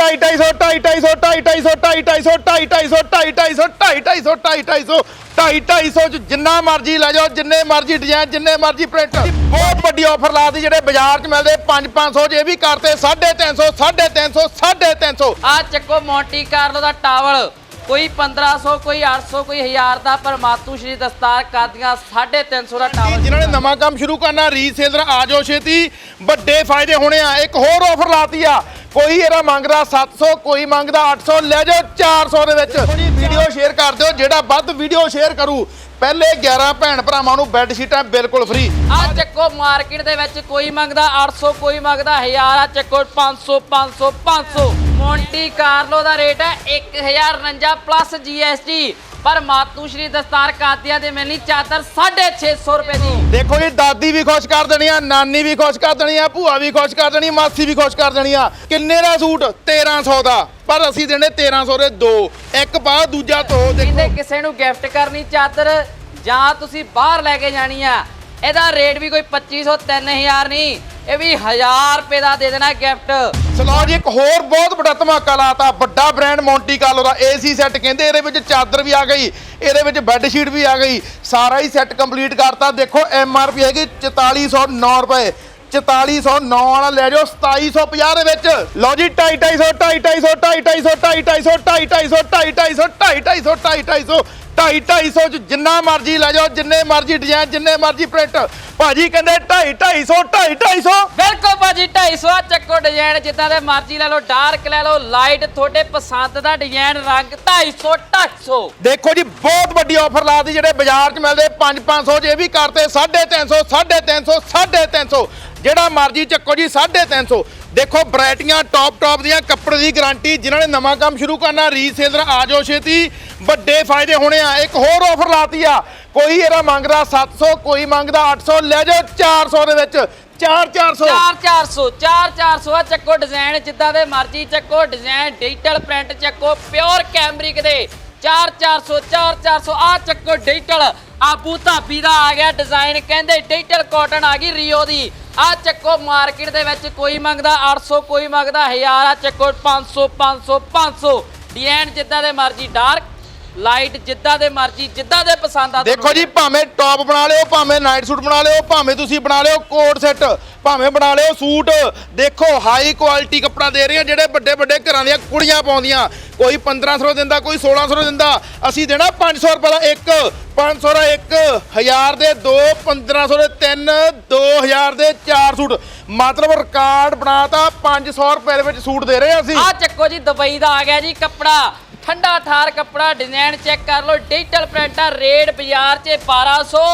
ਢਾਈ ਢਾਈ ਸੌ ਢਾਈ ਢਾਈ ਸੌ ਢਾਈ ਢਾਈ ਸੌ ਢਾਈ ਢਾਈ ਸੌ ਢਾਈ ਢਾਈ ਸੌ ਢਾਈ ਢਾਈ ਸੌ ਢਾਈ ਢਾਈ ਸੌ ਢਾਈ ਢਾਈ ਸੌ ਢਾਈ ਢਾਈ ਸੌ ਚ ਜਿੰਨਾ ਮਰਜ਼ੀ ਲੈ ਜਾਓ ਜਿੰਨੇ ਮਰਜ਼ੀ ਡਿਜ਼ਾਈਨ ਜਿੰਨੇ ਮਰਜ਼ੀ ਪ੍ਰਿੰਟ ਬਹੁਤ ਵੱਡੀ ਆਫਰ ਲਾਤੀ ਜਿਹੜੇ ਬਾਜ਼ਾਰ 'ਚ ਮਿਲਦੇ 5 500 ਚ ਇਹ ਵੀ ਕਰਤੇ 350 350 350 ਆ ਚੱਕੋ ਮੌਂਟੀ ਕਾਰਲੋ ਦਾ ਟਾਵਲ। ਕੋਈ 1500 ਕੋਈ 800 ਕੋਈ 1000 ਦਾ ਪਰ ਮਾਤੂ ਸ਼੍ਰੀ ਦਸਤਾਰ ਕਾਦੀਆਂ 350 ਦਾ ਟਾਵਲ। ਜਿਨ੍ਹਾਂ ਨੇ ਨਵਾਂ ਕੰਮ ਸ਼ੁਰੂ ਕਰਨਾ ਰੀਸੇਲਰ ਆ ਜਾਓ ਛੇਤੀ। ਵੱਡੇ ਫਾਇਦੇ ਹੋਣੇ ਆ। ਇੱਕ ਹੋਰ ਆਫਰ ਲਾਤੀ ਆ। ਕੋਈ ਇਹਦਾ ਮੰਗਦਾ 700 ਕੋਈ ਮੰਗਦਾ 800 ਲੈ ਜਾਓ 400 ਦੇ ਵਿੱਚ। ਵੀਡੀਓ ਸ਼ੇਅਰ ਕਰ ਦਿਓ ਜਿਹੜਾ ਵੱਧ ਵੀਡੀਓ ਸ਼ੇਅਰ ਕਰੂ। ਪਹਿਲੇ 11 ਭੈਣ ਭਰਾਵਾਂ ਨੂੰ ਬੈੱਡ ਸ਼ੀਟਾਂ ਬਿਲਕੁਲ ਫ੍ਰੀ ਆ ਚੱਕੋ ਮਾਰਕੀਟ ਦੇ ਵਿੱਚ ਕੋਈ ਮੰਗਦਾ 800 ਕੋਈ ਮੰਗਦਾ 1000 ਆ ਚੱਕੋ 500 500 500 ਮੌਂਟੀ ਕਾਰਲੋ ਦਾ ਰੇਟ ਹੈ 1049 ਪਲੱਸ GST ਪਰ ਮਾਤੂ ਸ਼੍ਰੀ ਦਸਤਾਰ ਕਾਦੀਆਂ ਦੇ ਮਿਲਣੀ ਚਾਦਰ 650 ਰੁਪਏ ਦੀ। ਦੇਖੋ ਜੀ ਦਾਦੀ ਵੀ ਖੁਸ਼ ਕਰ ਦੇਣੀ ਆ ਨਾਨੀ ਵੀ ਖੁਸ਼ ਕਰ ਦੇਣੀ ਆ ਭੂਆ ਵੀ ਖੁਸ਼ ਕਰ ਦੇਣੀ ਮਾਸੀ ਵੀ ਖੁਸ਼ ਕਰ ਦੇਣੀ ਆ। ਕਿੰਨੇ ਦਾ ਸੂਟ? 1300 ਦਾ। ਪਰ ਅਸੀਂ ਦੇਣੇ 1300 ਦੇ ਦੋ। ਇੱਕ ਪਾ ਦੂਜਾ ਧੋ ਦੇਖੋ। ਕਿਸੇ ਨੂੰ ਗਿਫਟ ਕਰਨੀ ਚਾਦਰ ਜਾਂ ਤੁਸੀਂ ਬਾਹਰ ਲੈ ਕੇ ਜਾਣੀ ਆ ਇਹਦਾ ਰੇਟ ਵੀ ਕੋਈ 2500 3000 ਨਹੀਂ। ਇਹ ਵੀ 1000 ਰੁਪਏ ਦਾ ਦੇ ਦੇਣਾ ਗਿਫਟ ਸਲੋ ਜੀ, ਇੱਕ ਹੋਰ ਬਹੁਤ ਵੱਡਾ ਧਮਾਕਾ ਲਾਤਾ, ਵੱਡਾ ਬ੍ਰਾਂਡ ਮੌਂਟੀ ਕਾਲੋ ਦਾ ਏਸੀ ਸੈੱਟ ਕਹਿੰਦੇ ਇਹਦੇ ਵਿੱਚ ਚਾਦਰ ਵੀ ਆ ਗਈ, ਇਹਦੇ ਵਿੱਚ ਬੈੱਡ ਸ਼ੀਟ ਵੀ ਆ ਗਈ, ਸਾਰਾ ਹੀ ਸੈੱਟ ਕੰਪਲੀਟ ਕਰਤਾ। ਦੇਖੋ ਐਮ ਆਰ ਪੀ ਹੈਗੀ 4409 ਰੁਪਏ 4409 ਵਾਲਾ ਲੈ ਜਾਓ 2750 ਦੇ ਵਿੱਚ। ਲਓ ਜੀ 250 250 250 250 250 250 250 ਢਾਈ 250 ਚ ਜਿੰਨਾ ਮਰਜ਼ੀ ਲੈ ਜਾਓ, ਜਿੰਨੇ ਮਰਜ਼ੀ ਡਿਜ਼ਾਈਨ ਜਿੰਨੇ ਮਰਜ਼ੀ ਪ੍ਰਿੰਟ ਭਾਜੀ ਕਹਿੰਦੇ 250 250 ਢਾਈ ਭਾਜੀ 250 ਚੱਕੋ ਡਿਜ਼ਾਈਨ ਜਿੱਦਾਂ ਦੇ ਮਰਜ਼ੀ ਲੈ ਲਓ ਡਾਰਕ ਲੈ ਲਓ ਲਾਈਟ ਤੁਹਾਡੇ ਪਸੰਦ ਦਾ ਡਿਜ਼ਾਈਨ ਰੰਗ 250 250 ਦੇਖੋ ਜੀ, ਬਹੁਤ ਵੱਡੀ ਆਫਰ ਲਾਤੀ ਜਿਹੜੇ ਬਾਜ਼ਾਰ 'ਚ ਮਿਲਦੇ 5 500 ਚ ਵੀ ਕਰਤੇ 350 350 350 ਜਿਹੜਾ ਮਰਜ਼ੀ ਚੱਕੋ ਜੀ 350 ਦੇਖੋ ਵੈਰਾਈਟੀਆਂ ਟੌਪ ਟੌਪ ਦੀਆਂ ਕੱਪੜੇ ਦੀ ਗਾਰੰਟੀ ਜਿਨ੍ਹਾਂ ਨੇ ਨਵਾਂ ਕੰਮ ਸ਼ੁਰੂ ਕਰਨਾ ਰੀਸੇਲਰ ਆ ਜਾਓ ਛੇਤੀ। ਵੱਡੇ ਫਾਇਦੇ ਹੋਣੇ ਆ। ਇੱਕ ਹੋਰ ਆਫਰ ਲਾਤੀ ਆ ਕੋਈ ਇਹਦਾ ਮੰਗਦਾ 700 ਕੋਈ ਮੰਗਦਾ 800 ਲੈ ਜਾਓ 400 ਦੇ ਵਿੱਚ। 4 400 4400 4400 ਆ, ਚੱਕੋ ਡਿਜ਼ਾਈਨ ਜਿੱਦਾਂ ਦੇ ਮਰਜ਼ੀ ਚੱਕੋ ਡਿਜ਼ਾਈਨ ਡਿਜੀਟਲ ਪ੍ਰਿੰਟ ਚੱਕੋ ਪਿਓਰ ਕੈਮਰਿਕ ਦੇ। 4400 4400 ਆ ਚੱਕੋ ਡਿਜੀਟਲ ਆਬੂ ਧਾਬੀ ਦਾ ਆ ਗਿਆ ਡਿਜ਼ਾਈਨ ਕਹਿੰਦੇ ਡਿਜੀਟਲ ਕਾਟਨ ਆ ਗਈ ਰੀਓ ਦੀ। ਆ ਚੱਕੋ ਮਾਰਕੀਟ ਦੇ ਵਿੱਚ ਕੋਈ ਮੰਗਦਾ 800 ਕੋਈ ਮੰਗਦਾ 1000 ਆ ਚੱਕੋ 500 500 500 ਡਿਜ਼ਾਈਨ ਜਿੱਦਾਂ ਦੇ ਮਰਜ਼ੀ ਡਾਰਕ ਲਾਈਟ ਜਿੱਦਾਂ ਦੇ ਮਰਜ਼ੀ ਜਿੱਦਾਂ ਦੇ ਪਸੰਦ ਆ ਦੇਖੋ ਜੀ ਭਾਵੇਂ ਟੌਪ ਬਣਾ ਲਿਓ ਭਾਵੇਂ ਨਾਈਟ ਸੂਟ ਬਣਾ ਲਿਓ ਭਾਵੇਂ ਤੁਸੀਂ ਬਣਾ ਲਿਓ ਕੋਟ ਸੈੱਟ ਭਾਵੇਂ ਬਣਾ ਲਿਓ ਸੂਟ। ਦੇਖੋ ਹਾਈ ਕੁਆਲਿਟੀ ਕੱਪੜਾ ਦੇ ਰਹੇ ਆ ਜਿਹੜੇ ਵੱਡੇ ਵੱਡੇ ਘਰਾਂ ਦੀਆਂ ਕੁੜੀਆਂ ਪਾਉਂਦੀਆਂ। ਕੋਈ 1500 ਦਿੰਦਾ ਕੋਈ 1600 ਦਿੰਦਾ। ਅਸੀਂ ਦੇਣਾ 500 ਰੁਪਏ ਦਾ ਇੱਕ 500 ਦਾ ਇੱਕ 1000 ਦੇ ਦੋ 1500 ਦੇ ਤਿੰਨ 2000 ਦੇ ਚਾਰ ਸੂਟ। ਮਤਲਬ ਰਿਕਾਰਡ ਬਣਾਤਾ 500 ਰੁਪਏ ਦੇ ਵਿੱਚ ਸੂਟ ਦੇ ਰਹੇ ਆ ਅਸੀਂ। ਆ ਚੱਕੋ ਜੀ ਦੁਬਈ ਦਾ ਆ ਗਿਆ ਜੀ ਕੱਪੜਾ। ਠੰਡਾ ਠਾਰ ਕੱਪੜਾ ਡਿਜ਼ਾਈਨ ਚੈੱਕ ਕਰ ਲਓ ਡਿਜੀਟਲ ਪ੍ਰਿੰਟ ਆ, ਰੇਟ ਬਾਜ਼ਾਰ 'ਚ 1200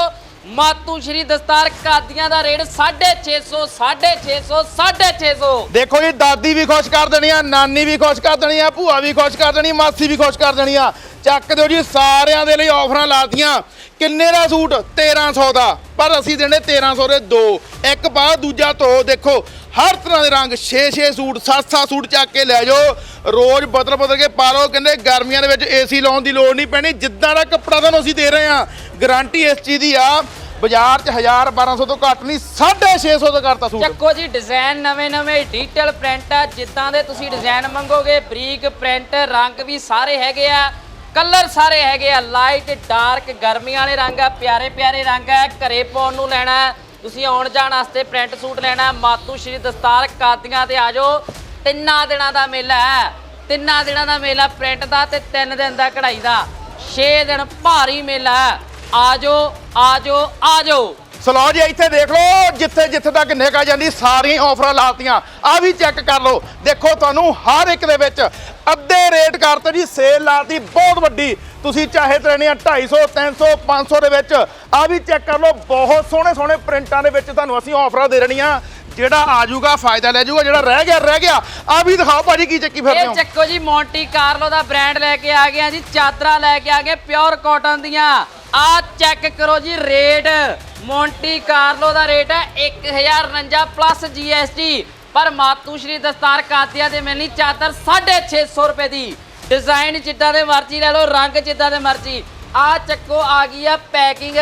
ਮਾਤੂ ਸ਼੍ਰੀ ਦਸਤਾਰ ਕਾਦੀਆਂ ਦਾ ਰੇਟ 650 650 650 ਦੇਖੋ ਜੀ, ਦਾਦੀ ਵੀ ਖੁਸ਼ ਕਰ ਦੇਣੀ ਆ, ਨਾਨੀ ਵੀ ਖੁਸ਼ ਕਰ ਦੇਣੀ ਆ, ਭੂਆ ਵੀ ਖੁਸ਼ ਕਰ ਦੇਣੀ ਮਾਸੀ ਵੀ ਖੁਸ਼ ਕਰ ਦੇਣੀ ਆ। ਚੱਕ ਦਿਓ ਜੀ, ਸਾਰਿਆਂ ਦੇ ਲਈ ਆਫਰਾਂ ਲਾਤੀਆਂ। ਕਿੰਨੇ ਦਾ ਸੂਟ? 1300 ਦਾ। ਪਰ ਅਸੀਂ ਦੇਣੇ 1300 ਦੇ ਦੋ। ਇੱਕ ਪਾ, ਦੂਜਾ ਧੋ। ਦੇਖੋ ਹਰ ਤਰ੍ਹਾਂ ਦੇ ਰੰਗ 6-6 ਸੂਟ 7-7 ਸੂਟ ਚੱਕ ਕੇ ਲੈ ਜਾਓ। ਰੋਜ਼ ਬਦਲ ਬਦਲ ਕੇ ਪਾ ਲਓ। ਕਹਿੰਦੇ ਗਰਮੀਆਂ ਦੇ ਵਿੱਚ ਏਸੀ ਲਾਉਣ ਦੀ ਲੋੜ ਨਹੀਂ ਪੈਣੀ। ਜਿੱਦਾਂ ਦਾ ਕੱਪੜਾ ਤੁਹਾਨੂੰ ਅਸੀਂ ਦੇ ਰਹੇ ਹਾਂ ਗਾਰੰਟੀ ਇਸ ਚੀਜ਼ ਦੀ ਆ, ਬਾਜ਼ਾਰ 'ਚ 1000 1200 ਤੋਂ ਘੱਟ ਨਹੀਂ 650 ਤੋਂ ਕਰਤਾ ਸੂਟ। ਚੱਕੋ ਜੀ ਡਿਜ਼ਾਈਨ ਨਵੇਂ ਨਵੇਂ ਡਿਜੀਟਲ ਪ੍ਰਿੰਟ ਆ। ਜਿੱਦਾਂ ਦੇ ਤੁਸੀਂ ਡਿਜ਼ਾਈਨ ਮੰਗੋਗੇ, ਬਰੀਕ ਪ੍ਰਿੰਟ ਰੰਗ ਵੀ ਸਾਰੇ ਹੈਗੇ ਆ। ਕਲਰ ਸਾਰੇ ਹੈਗੇ ਆ। ਲਾਈਟ ਡਾਰਕ ਗਰਮੀਆਂ ਵਾਲੇ ਰੰਗ ਆ, ਪਿਆਰੇ ਪਿਆਰੇ ਰੰਗ ਆ। ਘਰੇ ਪਾਉਣ ਨੂੰ ਲੈਣਾ। ਤੁਸੀਂ ਆਉਣ ਜਾਣ ਵਾਸਤੇ ਪ੍ਰਿੰਟ ਸੂਟ ਲੈਣਾ ਮਾਤੂ ਸ਼੍ਰੀ ਦਸਤਾਰ ਕਾਦੀਆਂ ਤੇ ਆ ਤਿੰਨਾਂ ਦਿਨਾਂ ਦਾ ਮੇਲਾ ਹੈ। ਤਿੰਨਾਂ ਦਿਨਾਂ ਦਾ ਮੇਲਾ ਪ੍ਰਿੰਟ ਦਾ ਤੇ ਤਿੰਨ ਦਿਨ ਦਾ ਕਢਾਈ ਦਾ। 6 ਦਿਨ ਭਾਰੀ ਮੇਲਾ ਹੈ। ਆ ਜਾਓ ਆ ਜਾਓ ਆ ਜਾਓ। ਸਲੋ ਜੀ, ਇੱਥੇ ਦੇਖ ਲਓ, ਜਿੱਥੇ ਜਿੱਥੇ ਤੱਕ ਨਿਕਲ ਜਾਂਦੀ, ਸਾਰੀਆਂ ਆਫਰਾਂ ਲਾਤੀਆਂ ਆ ਵੀ ਚੈੱਕ ਕਰ ਲਓ। ਦੇਖੋ ਤੁਹਾਨੂੰ ਹਰ ਇੱਕ ਦੇ ਵਿੱਚ ਅੱਧੇ ਰੇਟ ਕਰਤੇ ਜੀ ਸੇਲ ਲਾਤੀ ਬਹੁਤ ਵੱਡੀ। ਤੁਸੀਂ ਚਾਹੇ ਤੇ ਲੈਣੀ ਆ 250 300 500 ਦੇ ਵਿੱਚ। ਆ ਵੀ ਚੈੱਕ ਕਰ ਲਓ ਬਹੁਤ ਸੋਹਣੇ ਸੋਹਣੇ ਪ੍ਰਿੰਟਾਂ ਦੇ ਵਿੱਚ ਤੁਹਾਨੂੰ ਅਸੀਂ ਆਫਰਾਂ ਦੇ ਰਹੀਆਂ। ਜਿਹੜਾ ਆ ਜਾਊਗਾ ਫਾਇਦਾ ਲੈ ਜਾਊਗਾ ਜਿਹੜਾ ਰਹਿ ਗਿਆ ਰਹਿ ਗਿਆ। ਆ ਵੀ ਦਿਖਾਓ ਭਾਜੀ ਕੀ ਚੱਕੀ ਫਿਰਦੇ ਇਹ ਹੋ? ਚੱਕੋ ਜੀ ਮੌਂਟੀ ਕਾਰਲੋ ਦਾ ਬ੍ਰਾਂਡ ਲੈ ਕੇ ਆ ਗਏ ਆ ਜੀ ਚਾਦਰਾਂ ਲੈ ਕੇ ਆ ਗਏ ਪਿਓਰ ਕਾਟਨ ਦੀਆਂ। ਆ ਚੈੱਕ ਕਰੋ ਜੀ ਰੇਟ ਮੌਂਟੀ ਕਾਰਲੋ ਦਾ ਰੇਟ ਹੈ 1049 ਪਲੱਸ GST ਪਰ ਮਾਤੂ ਸ਼੍ਰੀ ਦਸਤਾਰ ਕਾਤੀਆ ਦੇ ਮਿਲਣੀ ਚਾਦਰ 650 ਰੁਪਏ ਦੀ। ਡਿਜ਼ਾਈਨ ਜਿੱਦਾਂ ਦੇ ਮਰਜ਼ੀ ਲੈ ਲਓ, ਰੰਗ ਜਿੱਦਾਂ ਦੇ ਮਰਜ਼ੀ। ਆ ਚੱਕੋ, ਆ ਗਈ ਆ ਪੈਕਿੰਗ।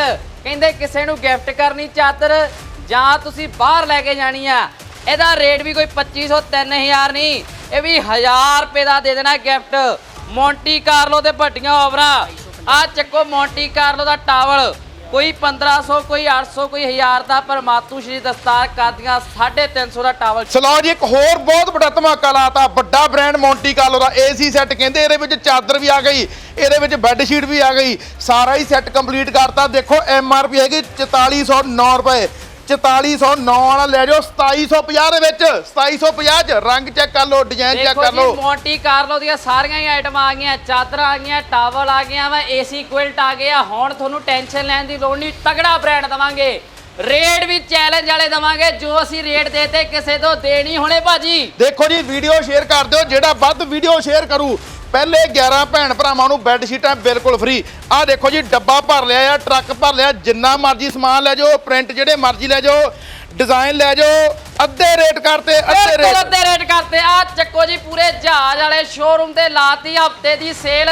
ਕਹਿੰਦੇ ਕਿਸੇ ਨੂੰ ਗਿਫਟ ਕਰਨੀ ਚਾਦਰ, ਜਾਂ ਤੁਸੀਂ ਬਾਹਰ ਲੈ ਕੇ ਜਾਣੀ ਆ। ਇਹਦਾ ਰੇਟ ਵੀ ਕੋਈ 2500 3000 ਨਹੀਂ। ਇਹ ਵੀ 1000 ਰੁਪਏ ਦਾ ਦੇ ਦੇਣਾ ਗਿਫਟ ਮੌਂਟੀ ਕਾਰਲੋ ਦੇ ਵੱਡੀਆਂ ਓਵਰਾਂ। ਆ ਚੱਕੋ, ਮੌਂਟੀ ਕਾਰਲੋ ਦਾ ਟਾਵਲ। ਕੋਈ 1500 ਕੋਈ 800 ਕੋਈ 1000 ਦਾ ਪਰ ਮਾਤੂ ਸ਼੍ਰੀ ਦਸਤਾਰ ਕਾਦੀਆਂ 350 ਦਾ ਟਾਵਲ। ਸਲੋ ਜੀ, ਇੱਕ ਹੋਰ ਬਹੁਤ ਵੱਡਾ ਧਮਾਕਾ ਲਾਤਾ, ਵੱਡਾ ਬ੍ਰਾਂਡ ਮੌਂਟੀ ਕਾਲੋ ਦਾ ਏਸੀ ਸੈੱਟ ਕਹਿੰਦੇ ਇਹਦੇ ਵਿੱਚ ਚਾਦਰ ਵੀ ਆ ਗਈ, ਇਹਦੇ ਵਿੱਚ ਬੈੱਡ ਸ਼ੀਟ ਵੀ ਆ ਗਈ, ਸਾਰਾ ਹੀ ਸੈੱਟ ਕੰਪਲੀਟ ਕਰਤਾ। ਦੇਖੋ ਐਮ ਆਰ ਪੀ ਹੈਗੀ 4409 ਰੁਪਏ। 4409 ਵਾਲਾ ਲੈ ਜਾਓ 2750 ਦੇ ਵਿੱਚ। 2750 ਚ ਰੰਗ ਚੈੱਕ ਕਰ ਲਓ ਡਿਜ਼ਾਈਨ ਚੈੱਕ ਦੇਖੋ ਕਰ ਜੀ ਲਓ। ਮੌਂਟੀ ਕਾਰਲੋ ਦੀਆਂ ਸਾਰੀਆਂ ਹੀ ਆਈਟਮਾਂ ਆ ਗਈਆਂ ਚਾਦਰਾਂ ਆ ਗਈਆਂ ਟਾਵਲ ਆ ਗਈਆਂ ਵਾ ਏਸੀ ਕੁਇਲਟ ਆ ਗਿਆ ਹੁਣ ਤੁਹਾਨੂੰ ਟੈਨਸ਼ਨ ਲੈਣ ਦੀ ਲੋੜ ਨਹੀਂ ਤਗੜਾ ਬ੍ਰਾਂਡ ਦਵਾਂਗੇ। ਰੇਟ ਵੀ ਚੈਲੰਜ ਵਾਲੇ ਦਵਾਂਗੇ ਜੋ ਅਸੀਂ ਰੇਟ ਦੇਤੇ ਕਿਸੇ ਤੋਂ ਦੇ ਨਹੀਂ ਹੋਣੇ ਭਾਜੀ। ਦੇਖੋ ਜੀ ਵੀਡੀਓ ਸ਼ੇਅਰ ਕਰ ਦਿਓ ਜਿਹੜਾ ਵੱਧ ਵੀਡੀਓ ਸ਼ੇਅਰ ਕਰੂ ਪਹਿਲੇ 11 ਭੈਣ ਭਰਾਵਾਂ ਨੂੰ ਬੈੱਡ ਸ਼ੀਟਾਂ ਬਿਲਕੁਲ ਫ੍ਰੀ ਆਹ ਦੇਖੋ ਜੀ ਡੱਬਾ ਭਰ ਲਿਆ ਆ ਟਰੱਕ ਭਰ ਲਿਆ ਜਿੰਨਾ ਮਰਜ਼ੀ ਸਮਾਨ ਲੈ ਜਾਓ ਪ੍ਰਿੰਟ ਜਿਹੜੇ ਮਰਜ਼ੀ ਲੈ ਜਾਓ ਡਿਜ਼ਾਈਨ ਲੈ ਜਾਓ ਅੱਧੇ ਰੇਟ ਕਰਤੇ ਅੱਧੇ ਬਿਲਕੁਲ ਰੇਟ ਅੱਧੇ ਰੇਟ ਕਰਤੇ। ਆ ਚੱਕੋ ਜੀ ਪੂਰੇ ਜਹਾਜ਼ ਵਾਲੇ ਸ਼ੋਰੂਮ ਤੇ ਲਾਤੀ ਹਫ਼ਤੇ ਦੀ ਸੇਲ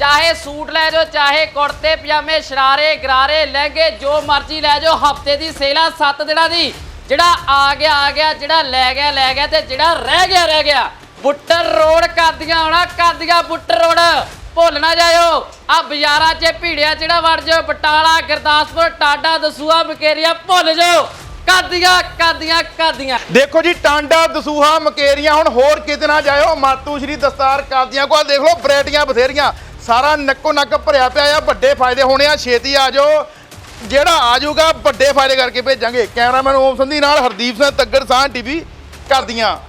ਚਾਹੇ ਸੂਟ ਲੈ ਜਾਓ ਚਾਹੇ ਕੁੜਤੇ ਪਜਾਮੇ ਸ਼ਰਾਰੇ ਗਰਾਰੇ ਲਹਿੰਗੇ ਜੋ ਮਰਜ਼ੀ ਲੈ ਜਾਓ ਹਫ਼ਤੇ ਦੀ ਸੇਲ ਆ 7 ਦਿਨਾਂ ਦੀ। ਜਿਹੜਾ ਆ ਗਿਆ ਆ ਗਿਆ ਜਿਹੜਾ ਲੈ ਗਿਆ ਲੈ ਗਿਆ ਤੇ ਜਿਹੜਾ ਰਹਿ ਗਿਆ ਰਹਿ ਗਿਆ। ਬੁੱਟਰ ਰੋਡ ਕਰਦੀਆਂ ਆਉਣਾ ਕਰਦੀਆਂ ਬੁੱਟਰ ਰੋਡ। ਭੁੱਲ ਨਾ ਜਾਇਓ। ਆ ਬਾਜ਼ਾਰਾਂ 'ਚ ਭੀੜਿਆ ਜਿਹੜਾ ਵੜ ਜਾਓ ਬਟਾਲਾ, ਗੁਰਦਾਸਪੁਰ, ਟਾਡਾ, ਦਸੂਹਾ, ਮਕੇਰੀਆ, ਭੁੱਲ ਜਾਓ ਕਾਦੀਆਂ ਕਰਦੀਆਂ ਕਰਦੀਆਂ। ਦੇਖੋ ਜੀ, ਟਾਂਡਾ, ਦਸੂਹਾ, ਮਕੇਰੀਆਂ, ਹੁਣ ਹੋਰ ਕਿਤੇ ਨਾ ਜਾਇਓ। ਮਾਤੂ ਸ਼੍ਰੀ ਦਸਤਾਰ ਕਾਦੀਆਂ ਕੋਲ ਦੇਖ ਲਓ, ਵੈਰਾਈਟੀਆਂ ਬਥੇਰੀਆਂ। ਸਾਰਾ ਨੱਕੋ ਨੱਕ ਭਰਿਆ ਪਿਆ ਆ। ਵੱਡੇ ਫਾਇਦੇ ਹੋਣੇ ਆ। ਛੇਤੀ ਆ ਜਾਓ। ਜਿਹੜਾ ਆ ਜਾਊਗਾ, ਵੱਡੇ ਫਾਇਦੇ ਕਰਕੇ ਭੇਜਾਂਗੇ। ਕੈਮਰਾਮੈਨ ਓਮ ਸੰਧੀ ਨਾਲ ਹਰਦੀਪ ਸਿੰਘ ਤੱਗੜ ਸਾਹ ਟੀਵੀ ਕਰਦੀਆਂ।